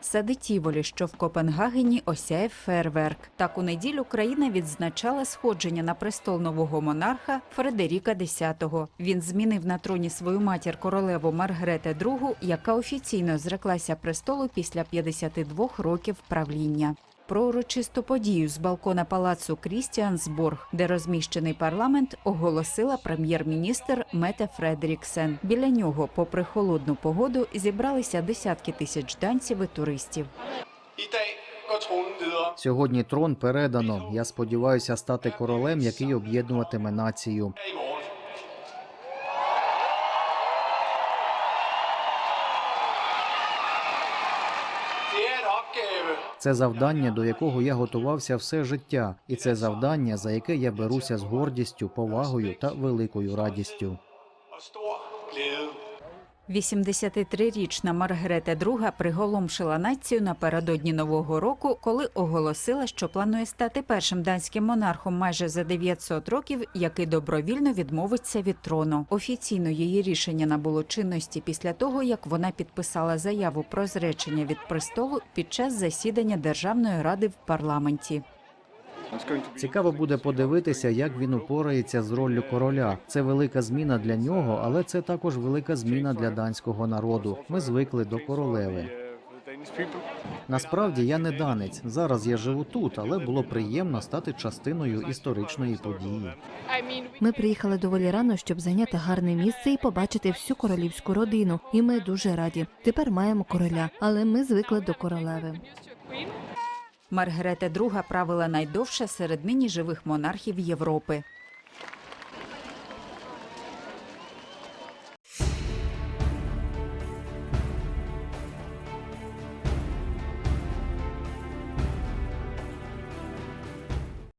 сади Тіволі, що в Копенгагені, осяє фейерверк. Так у неділю країна відзначала сходження на престол нового монарха Фредеріка X. Він змінив на троні свою матір королеву Маргрете II, яка офіційно зреклася престолу після 52 років правління. Про урочисту подію з балкона палацу Крістіансбург, де розміщений парламент, оголосила прем'єр-міністр Мете Фредеріксен. Біля нього, попри холодну погоду, зібралися десятки тисяч данців і туристів. Сьогодні трон передано. Я сподіваюся стати королем, який об'єднуватиме націю. Це завдання, до якого я готувався все життя, і це завдання, за яке я беруся з гордістю, повагою та великою радістю. Og stor glæde. 83-річна Маргарета II приголомшила націю напередодні нового року, коли оголосила, що планує стати першим данським монархом майже за 900 років, який добровільно відмовиться від трону. Офіційно її рішення набуло чинності після того, як вона підписала заяву про зречення від престолу під час засідання Державної ради в парламенті. Цікаво буде подивитися, як він упорається з роллю короля. Це велика зміна для нього, але це також велика зміна для данського народу. Ми звикли до королеви. Насправді я не данець. Зараз я живу тут, але було приємно стати частиною історичної події. Ми приїхали доволі рано, щоб зайняти гарне місце і побачити всю королівську родину. І ми дуже раді. Тепер маємо короля, але ми звикли до королеви. Маргарета II правила найдовше серед нині живих монархів Європи.